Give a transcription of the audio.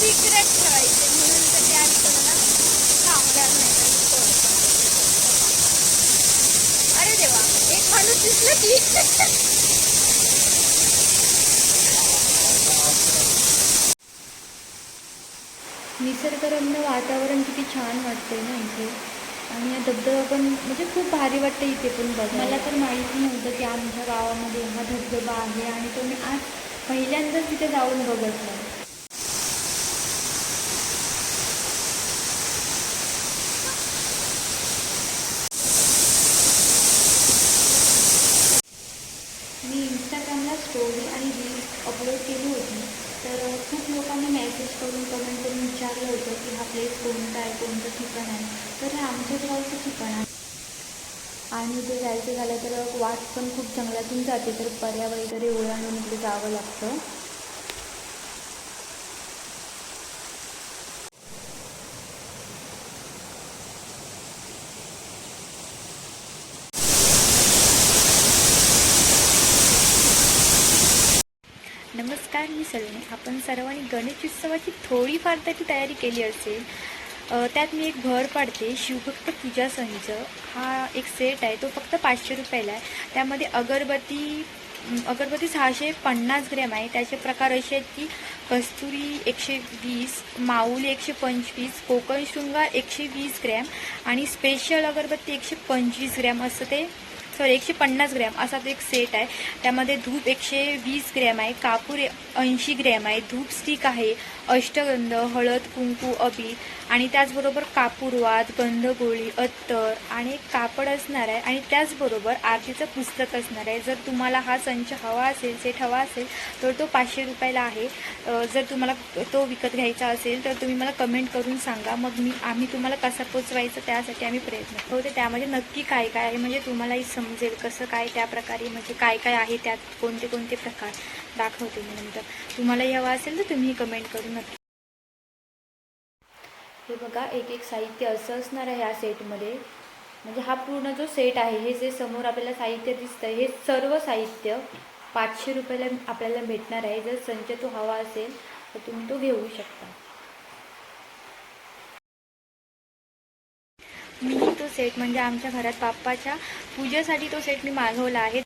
Secret ठेवायचे म्हणून तर ते कोणाला सांगणार नाही. अरे देवा एक माणूस दिसलं की. निसर्गरम्य वातावरण किती छान वाटते ना इथे. आणि हा धबधबा पण म्हणजे खूप भारी वाटते इथे पण बघा मला तर माहिती नव्हतं की आमच्या गावामध्ये हा धबधबा आहे आणि तो मी आज पहिल्यांदाच तिथे जाऊन बघितला मी इंस्टाग्रामला स्टोरी आणि रील्स अपलोड केली होती. तर खूप लोकांनी मेसेज करून कमेंट करून विचारलं होतं की हा प्लेस कोणता आहे कोणतं ठिकाण आहे. तर हे आमच्याच गावचं ठिकाण आहे. आणि ते जायचं झालं तर वाट पण खूप जंगलातून जाते. तर पर्या वगैरे ओलांडून इकडे जावं लागतं. नमस्कार मी सलोनी. आपण सर्वांनी गणेश उत्सवाची थोडीफार तरी तयारी केली असेल. त्यात मी एक भर पाडते शिवभक्त पूजा संच. हा एक सेट आहे तो फक्त पाचशे रुपयाला आहे. त्यामध्ये अगरबत्ती अगरबत्ती सहाशे पन्नास ग्रॅम आहे. त्याचे प्रकार असे आहेत की कस्तुरी एकशे वीस माऊली एकशे पंचवीस कोकण शृंगार एकशे वीस ग्रॅम आणि स्पेशल अगरबत्ती एकशे पंचवीस ग्रॅम. असं ते सॉरी एकशे पन्नास ग्रॅम. असा तो एक सेट आहे. त्यामध्ये धूप एकशे वीस ग्रॅम आहे. कापूर ऐंशी ग्रॅम आहे. धूप स्टिक आहे. अष्टगंध हळद कुंकू अबी. आणि त्याचबरोबर कापूरवाद गंधगोळी अत्तर आणि एक कापड असणार आहे. आणि त्याचबरोबर आरतीचं पुस्तक असणार आहे. जर तुम्हाला हा संच हवा असेल सेट हवा असेल तर तो पाचशे रुपयाला आहे. जर तुम्हाला तो विकत घ्यायचा असेल तर तुम्ही मला कमेंट करून सांगा. मग मी आम्ही तुम्हाला कसा पोचवायचं त्यासाठी आम्ही प्रयत्न करतो. त्यामध्ये नक्की काय काय आहे? म्हणजे तुम्हालाही समजेल कसं काय त्या प्रकारे म्हणजे काय काय आहे त्यात कोणते कोणते प्रकार दाखवते मी नंतर तुम्हाला हवा असेल तर तुम्ही कमेंट करून नक्की. हे बघा एक एक साहित्य असं असणार आहे या सेटमध्ये म्हणजे हा पूर्ण जो सेट आहे हे जे समोर आपल्याला साहित्य दिसतं हे सर्व साहित्य पाचशे रुपयाला आपल्याला भेटणार आहे. जर संच तो हवा असेल तर तुम्ही तो घेऊ शकता. मी तो सेट म्हणजे आमच्या घरात बाप्पाच्या पूजेसाठी तो सेट मी मागवला आहे.